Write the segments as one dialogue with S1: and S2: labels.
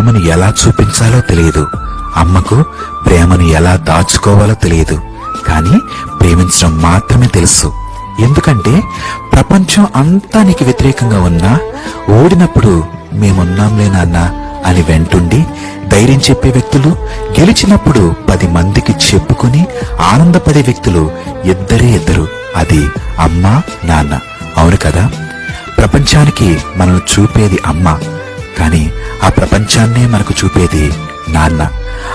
S1: ప్రేమను ఎలా చూపించాలో తెలియదు. అమ్మకు ప్రేమను ఎలా దాచుకోవాలో తెలియదు. కానీ ప్రేమించడం మాత్రమే తెలుసు. ఎందుకంటే ప్రపంచం అంతా నీకు వ్యతిరేకంగా ఉన్నా ఓడినప్పుడు మేమున్నాంలే నాన్న అని వెంటుండి ధైర్యం చెప్పే వ్యక్తులు గెలిచినప్పుడు పది మందికి చెప్పుకుని ఆనందపడే వ్యక్తులు ఇద్దరే ఇద్దరు. అది అమ్మ నాన్న. అవును కదా? ప్రపంచానికి మనల్ని చూపేది అమ్మ. కానీ ఆ ప్రపంచాన్నే మనకు చూపేది నాన్న.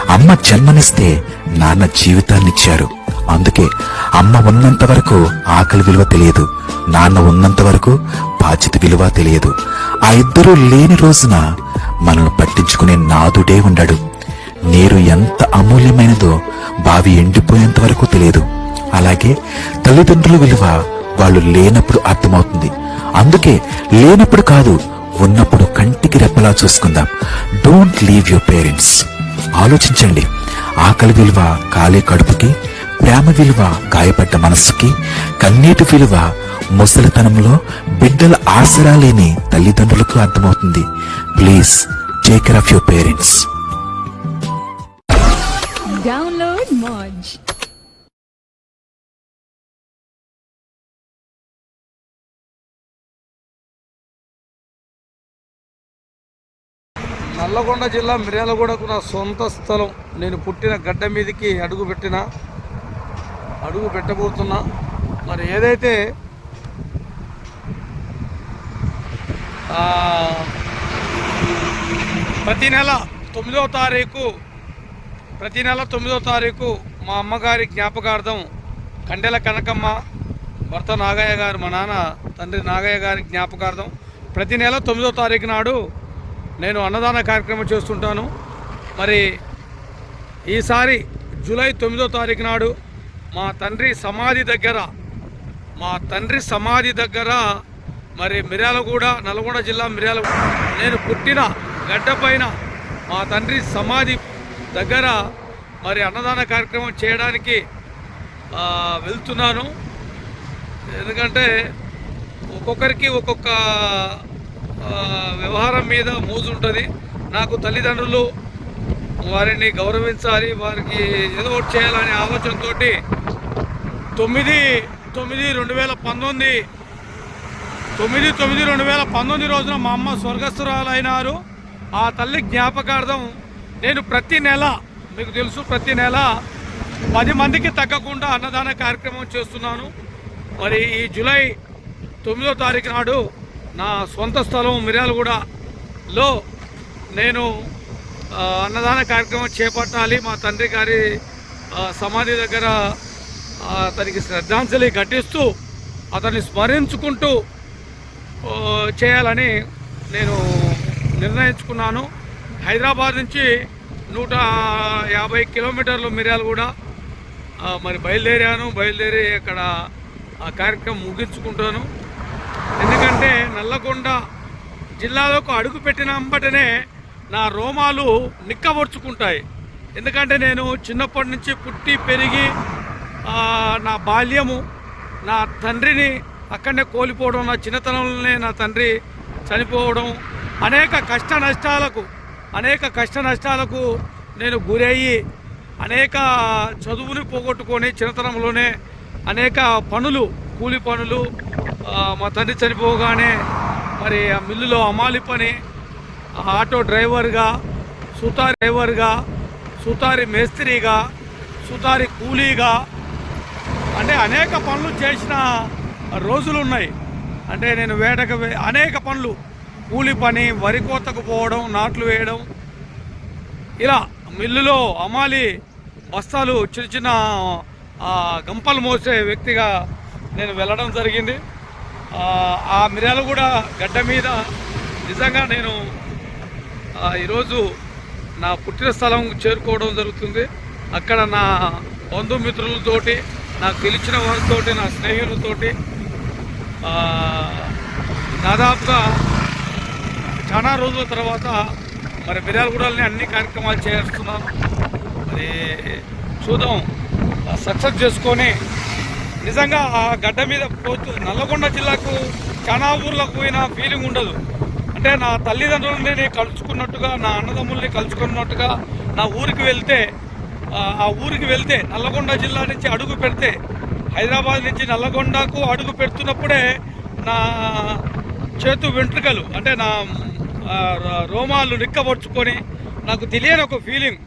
S1: అమ్మ జన్మనిస్తే నాన్న జీవితాన్నిచ్చారు. అందుకే అమ్మ ఉన్నంత వరకు ఆకలి విలువ తెలియదు. నాన్న ఉన్నంత వరకు బాధ్యత విలువ తెలియదు. ఆ ఇద్దరూ లేని రోజున మనల్ని పట్టించుకునే నాదుడే ఉండడు. నీరు ఎంత అమూల్యమైనదో బావి ఎండిపోయేంత వరకు తెలియదు. అలాగే తల్లిదండ్రుల విలువ వాళ్ళు లేనప్పుడు అర్థమవుతుంది. అందుకే లేనప్పుడు కాదు ఉన్నప్పుడు కంటికి రెప్పలా చూసుకుందాం. డోంట్ లీవ్ యువర్ పేరెంట్స్ ఆలోచించండి. ఆకలి విలువ కాలే కడుపుకి ప్రేమ విలువ గాయపడ్డ మనస్సుకి కన్నీటి విలువ ముసలితనంలో బిడ్డల ఆసరా లేని తల్లిదండ్రులకు అర్థమవుతుంది. Please take care of your parents
S2: download Moj
S3: Nalgonda జిల్లా మిర్యాలగూడకు నా సొంత స్థలం. నేను పుట్టిన గడ్డ మీదకి అడుగు పెట్టిన అడుగు పెట్టబోతున్నా. మరి ఏదైతే ప్రతి నెల తొమ్మిదో తారీఖు ప్రతి నెల తొమ్మిదో తారీఖు మా అమ్మగారి జ్ఞాపకార్థం కండెల కనకమ్మ భర్త నాగయ్య గారు మా నాన్న తండ్రి నాగయ్య గారి జ్ఞాపకార్థం ప్రతి నెల తొమ్మిదో తారీఖు నాడు నేను అన్నదాన కార్యక్రమం చేస్తుంటాను. మరి ఈసారి జూలై తొమ్మిదో తారీఖు నాడు మా తండ్రి సమాధి దగ్గర మా తండ్రి సమాధి దగ్గర మరి మిర్యాలగూడ నల్గొండ జిల్లా మిర్యాలగూడ నేను పుట్టిన గడ్డపైన మా తండ్రి సమాధి దగ్గర మరి అన్నదాన కార్యక్రమం చేయడానికి వెళ్తున్నాను. ఎందుకంటే ఒక్కొక్కరికి ఒక్కొక్క వ్యవహారం మీద మోజు ఉంటుంది నాకు తల్లిదండ్రులు వారిని గౌరవించాలి వారికి ఏదో ఒకటి చేయాలనే ఆలోచనతోటి తొమ్మిది తొమ్మిది రెండు వేల పంతొమ్మిది తొమ్మిది తొమ్మిది రెండు వేల పంతొమ్మిది రోజున మా అమ్మ స్వర్గస్థురాలైనారు. ఆ తల్లి జ్ఞాపకార్థం నేను ప్రతి నెల మీకు తెలుసు ప్రతి నెల పది మందికి తగ్గకుండా అన్నదాన కార్యక్రమం చేస్తున్నాను. మరి ఈ జూలై తొమ్మిదో తారీఖు నాడు నా సొంత స్థలం మిర్యాలగూడలో నేను అన్నదాన కార్యక్రమం చేపట్టాలి. మా తండ్రి గారి సమాధి దగ్గర అతనికి శ్రద్ధాంజలి ఘటిస్తూ అతన్ని స్మరించుకుంటూ చేయాలని నేను నిర్ణయించుకున్నాను. హైదరాబాద్ నుంచి నూట యాభై కిలోమీటర్లు మిర్యాలగూడ మరి బయలుదేరాను. బయలుదేరి అక్కడ ఆ కార్యక్రమం ముగించుకుంటాను. ఎందుకంటే నల్లగొండ జిల్లాలోకి అడుగు పెట్టిన అంబటనే నా రోమాలు నిక్కబొడుచుకుంటాయి ఎందుకంటే నేను చిన్నప్పటి నుంచి పుట్టి పెరిగి నా బాల్యము నా తండ్రిని అక్కడనే కోల్పోవడం నా చిన్నతనంలోనే నా తండ్రి చనిపోవడం అనేక కష్ట నష్టాలకు అనేక కష్ట నష్టాలకు నేను గురయ్యి అనేక చదువుని పోగొట్టుకొని చిన్నతనంలోనే అనేక పనులు కూలి పనులు మా తండ్రి చనిపోగానే మరి ఆ మిల్లులో అమాలి పని ఆటో డ్రైవర్గా సుతారి డ్రైవర్గా సుతారి మేస్త్రిగా సుతారి కూలీగా అంటే అనేక పనులు చేసిన రోజులు ఉన్నాయి అంటే నేను వేటకు వే- అనేక పనులు. కూలి పని వరి కోతకు పోవడం నాట్లు వేయడం. ఇలా మిల్లులో అమాలి బస్తాలు చిన్న చిన్న గంపలు మోసే వ్యక్తిగా నేను వెళ్ళడం జరిగింది. ఆ, ఆ మిర్యాల కూడా గడ్డ మీద నిజంగా నేను ఈరోజు నా పుట్టిన స్థలం చేరుకోవడం జరుగుతుంది. అక్కడ నా బంధుమిత్రులతోటి నాకు తెలిసిన వారితోటి నా స్నేహితులతోటి దాదాపుగా చాలా రోజుల తర్వాత మరి మిర్యాలగూడల్ని అన్ని కార్యక్రమాలు చేస్తున్నాను. మరి చూద్దాం. సక్సెస్ చేసుకొని నిజంగా ఆ గడ్డ మీద పోతూ నల్లగొండ జిల్లాకు చాలా ఊర్లకు పోయిన ఫీలింగ్ ఉండదు. అంటే నా తల్లిదండ్రులని నేను కలుసుకున్నట్టుగా నా అన్నదమ్ముల్ని కలుసుకున్నట్టుగా నా ఊరికి వెళ్తే ఆ, ఊరికి వెళ్తే నల్లగొండ జిల్లా నుంచి అడుగు పెడితే హైదరాబాద్ నుంచి నల్లగొండకు అడుగు పెడుతున్నప్పుడే నా చేతు వెంట్రుకలు అంటే నా రోమాలు నిక్కబడుచుకొని నాకు తెలియని ఒక ఫీలింగ్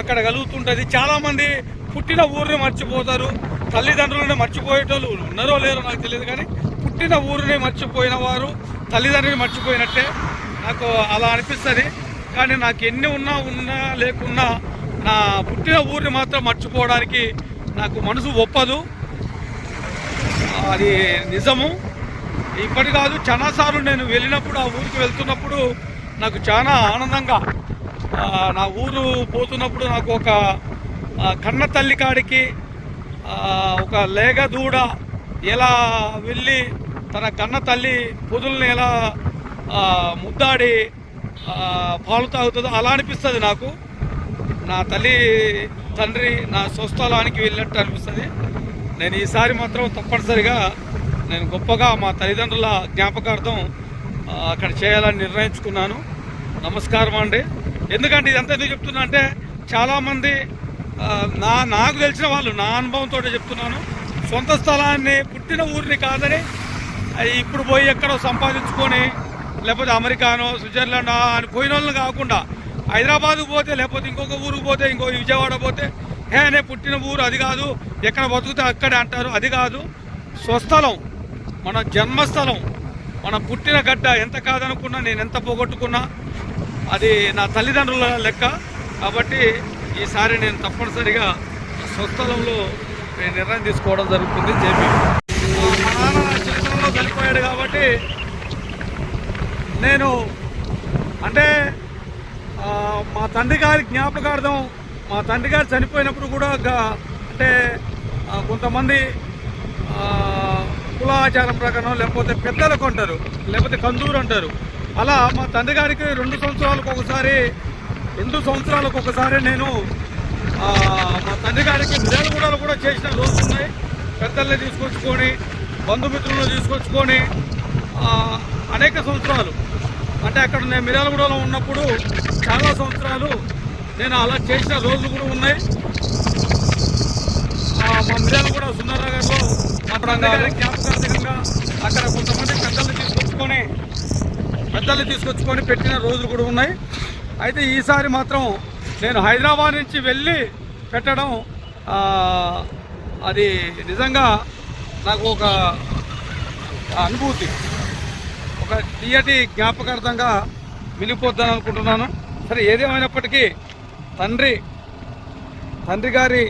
S3: అక్కడ కలుగుతుంటుంది. చాలామంది పుట్టిన ఊరిని మర్చిపోతారు. తల్లిదండ్రులని మర్చిపోయేటోళ్ళు ఉన్నారో లేరో నాకు తెలియదు కానీ పుట్టిన ఊరిని మర్చిపోయిన వారు తల్లిదండ్రులు మర్చిపోయినట్టే నాకు అలా అనిపిస్తుంది. కానీ నాకు ఎన్ని ఉన్నా ఉన్నా లేకున్నా నా పుట్టిన ఊరిని మాత్రం మర్చిపోవడానికి నాకు మనసు ఒప్పదు. అది నిజము. ఇప్పటి కాదు చాలాసార్లు నేను వెళ్ళినప్పుడు ఆ ఊరికి వెళ్తున్నప్పుడు నాకు చాలా ఆనందంగా నా ఊరు పోతున్నప్పుడు నాకు ఒక కన్న తల్లి కాడికి ఒక లేగ దూడ ఎలా వెళ్ళి తన కన్న తల్లి పొదుల్ని ఎలా ముద్దాడి పాలు తాగుతుందో అలా అనిపిస్తుంది నాకు. నా తల్లి తండ్రి నా స్వస్థలానికి వెళ్ళినట్టు అనిపిస్తుంది. నేను ఈసారి మాత్రం తప్పనిసరిగా నేను గొప్పగా మా తల్లిదండ్రుల జ్ఞాపకార్థం అక్కడ చేయాలని నిర్ణయించుకున్నాను. నమస్కారం అండి. ఎందుకంటే ఇదంతా ఎందుకు చెప్తున్నా అంటే చాలామంది నా నాకు తెలిసిన వాళ్ళు నా అనుభవంతో చెప్తున్నాను. సొంత స్థలాన్ని పుట్టిన ఊరిని కాదని అది ఇప్పుడు పోయి ఎక్కడో సంపాదించుకొని లేకపోతే అమెరికానో స్విట్జర్లాండ్ అని పోయిన వాళ్ళని కాకుండా హైదరాబాద్కు పోతే లేకపోతే ఇంకొక ఊరికి పోతే ఇంకో విజయవాడ పోతే హే నే పుట్టిన ఊరు అది కాదు ఎక్కడ బతుకుతే అక్కడే అంటారు అది కాదు. స్వస్థలం మన జన్మస్థలం మన పుట్టిన గడ్డ ఎంత కాదనుకున్నా నేను ఎంత పోగొట్టుకున్నా అది నా తల్లిదండ్రుల లెక్క. కాబట్టి ఈసారి నేను తప్పనిసరిగా స్వస్థలంలో నేను నిర్ణయం తీసుకోవడం జరుగుతుంది. జేపీ మా నాన్న నా చనిపోయాడు కాబట్టి నేను అంటే మా తండ్రి గారి జ్ఞాపకార్థం మా తండ్రి గారు చనిపోయినప్పుడు కూడా అంటే కొంతమంది కులాచారం ప్రకారం లేకపోతే పెద్దలకు అంటారు లేకపోతే కందూరు అంటారు. అలా మా తండ్రి గారికి రెండు సంవత్సరాలకు ఒకసారి రెండు సంవత్సరాలకు ఒకసారి నేను మా తండ్రి గారికి మిర్యాలగూడలు కూడా చేసిన రోజులు ఉన్నాయి. పెద్దల్ని తీసుకొచ్చుకొని బంధుమిత్రులను తీసుకొచ్చుకొని అనేక సంవత్సరాలు. అంటే అక్కడ నేను మిర్యాలగూడలో ఉన్నప్పుడు చాలా సంవత్సరాలు నేను అలా చేసిన రోజులు కూడా ఉన్నాయి. మా మా మిర్యాలగూడ సుందరనగర్లో మా తండ్రి గారి జ్ఞాపకార్థకంగా అక్కడ కొంతమంది పెద్దల్ని తీసుకొచ్చుకొని పెద్దలు తీసుకొచ్చుకొని పెట్టిన రోజులు కూడా ఉన్నాయి. అయితే ఈసారి మాత్రం నేను హైదరాబాద్ నుంచి వెళ్ళి పెట్టడం అది నిజంగా నాకు ఒక అనుభూతి. ఒక తీయటి జ్ఞాపకార్థంగా మిగిలిపోద్దని అనుకుంటున్నాను. సరే ఏదేమైనప్పటికీ తండ్రి తండ్రి గారి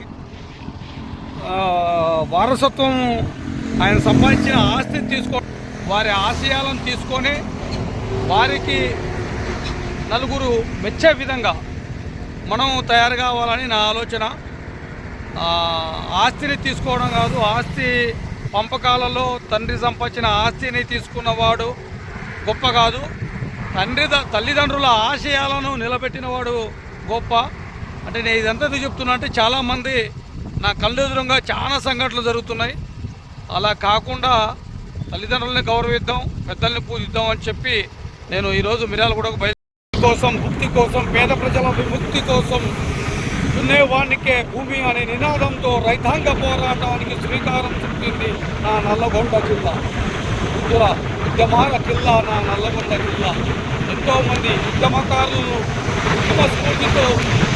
S3: వారసత్వం ఆయన సంపాదించిన ఆస్తిని తీసుకో వారి ఆశయాలను తీసుకొని వారికి నలుగురు మెచ్చే విధంగా మనం తయారు కావాలని నా ఆలోచన. ఆస్తిని తీసుకోవడం కాదు ఆస్తి పంపకాలలో తండ్రి సంపాదించిన ఆస్తిని తీసుకున్నవాడు గొప్ప కాదు. తండ్రి తల్లిదండ్రుల ఆశయాలను నిలబెట్టినవాడు గొప్ప. అంటే నేను ఇదంతా చెప్తున్నా అంటే చాలామంది నా కళ్ళెదురుగా చాలా సంఘటనలు జరుగుతున్నాయి. అలా కాకుండా తల్లిదండ్రులని గౌరవిద్దాం పెద్దల్ని పూజిద్దాం అని చెప్పి నేను ఈరోజు మిర్యాల కూడా బయలు కోసం ముక్తి కోసం పేద ప్రజల విముక్తి కోసం దున్నేవానికే భూమి అనే నినాదంతో రైతాంగ పోరాటానికి శ్రీకారం చుట్టింది నా నల్లగొండ జిల్లా. ఉద్యమ ఉద్యమాల జిల్లా నా నల్లగొండ జిల్లా ఎంతోమంది ఉద్యమకారులను ఉద్యమ స్ఫూర్తితో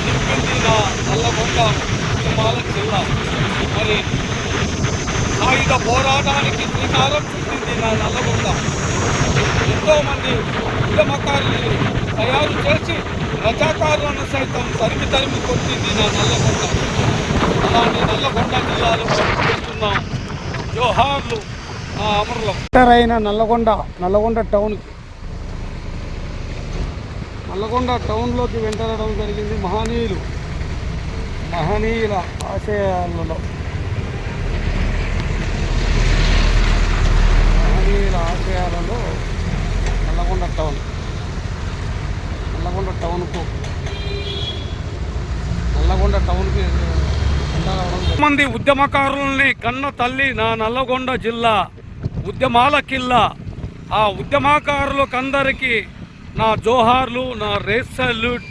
S3: నింపింది నా నల్లగొండ ఉద్యమాల జిల్లా మరి సాయుధ పోరాటానికి శ్రీకారం చుట్టింది నా నల్లగొండ. ఎంతోమంది ఉద్యమకారులు తయారు చేసి రజాకారులను సైతం తరిమి తరిమి కొట్టింది నా నల్లగొండ. అలాంటి నల్లగొండ జిల్లాలో పెడుతున్నాం జోహార్లు ఆ అమరులం. అయిన నల్లగొండ నల్లగొండ టౌన్కి నల్లగొండ టౌన్లోకి వెంటడం జరిగింది మహనీయులు. మహనీయుల ఆశయాలలో. మహనీయుల ఆశయాలలో నల్లగొండ టౌన్. నల్లగొండ టౌన్కు నల్లగొండ టౌన్కి మంది ఉద్యమకారుల్ని కన్న తల్లి నా నల్లగొండ జిల్లా ఉద్యమాల కిల్లా. ఆ ఉద్యమకారులకందరికీ నా జోహార్లు నా రేస్ సల్యూట్.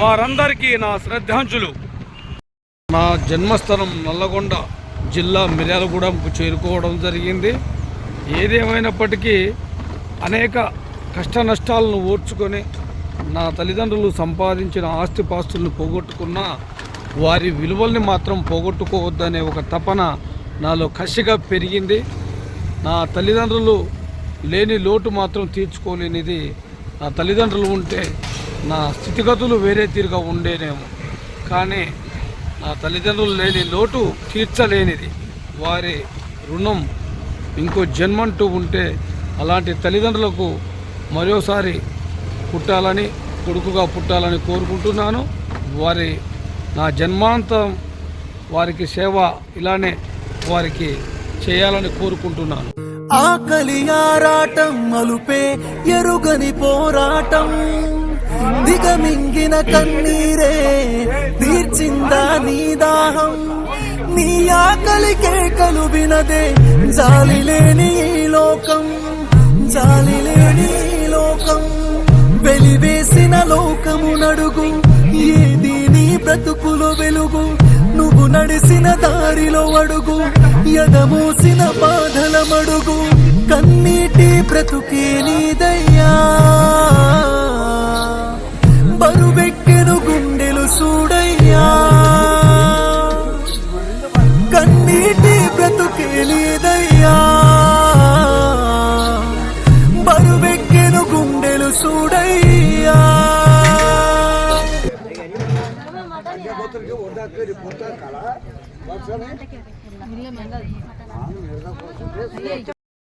S3: వారందరికీ నా శ్రద్ధాంజులు. నా జన్మస్థలం నల్లగొండ జిల్లా మిర్యాలగూడెంకు చేరుకోవడం జరిగింది. ఏదేమైనప్పటికీ అనేక కష్ట నష్టాలను ఓర్చుకొని నా తల్లిదండ్రులు సంపాదించిన ఆస్తిపాస్తులను పోగొట్టుకున్న వారి విలువల్ని మాత్రం పోగొట్టుకోవద్దనే ఒక తపన నాలో కసిగా పెరిగింది. నా తల్లిదండ్రులు లేని లోటు మాత్రం తీర్చుకోలేనిది నా తల్లిదండ్రులు ఉంటే నా స్థితిగతులు వేరే తీరుగా ఉండేనేమో. కానీ నా తల్లిదండ్రులు లేని లోటు తీర్చలేనిది. వారి రుణం ఇంకో జన్మంటూ ఉంటే అలాంటి తల్లిదండ్రులకు మరోసారి పుట్టాలని కొడుకుగా పుట్టాలని కోరుకుంటున్నాను. వారి నా జన్మాంతం వారికి సేవ ఇలానే వారికి చేయాలని కోరుకుంటున్నాను.
S4: ఆకలి ఆరాటం అలుపే ఎరుగని పోరాటం. దిగమింగిన కన్నీరే తీర్చిందా నీ దాహం? నీ ఆకలి కేకలు వినదే. జాలి లేని లోకం జాలి లేని లోకం. వెలివేసిన లోకము నడుగు ఏది నీ బ్రతుకులో వెలుగు? నువ్వు నడిసిన దారిలో అడుగు ఎదమూసిన బాధల మడుగు. కన్నీటి బ్రతుకే నీదయ్యా. బరువెక్కెను గుండెలు చూడయ్యా सब है।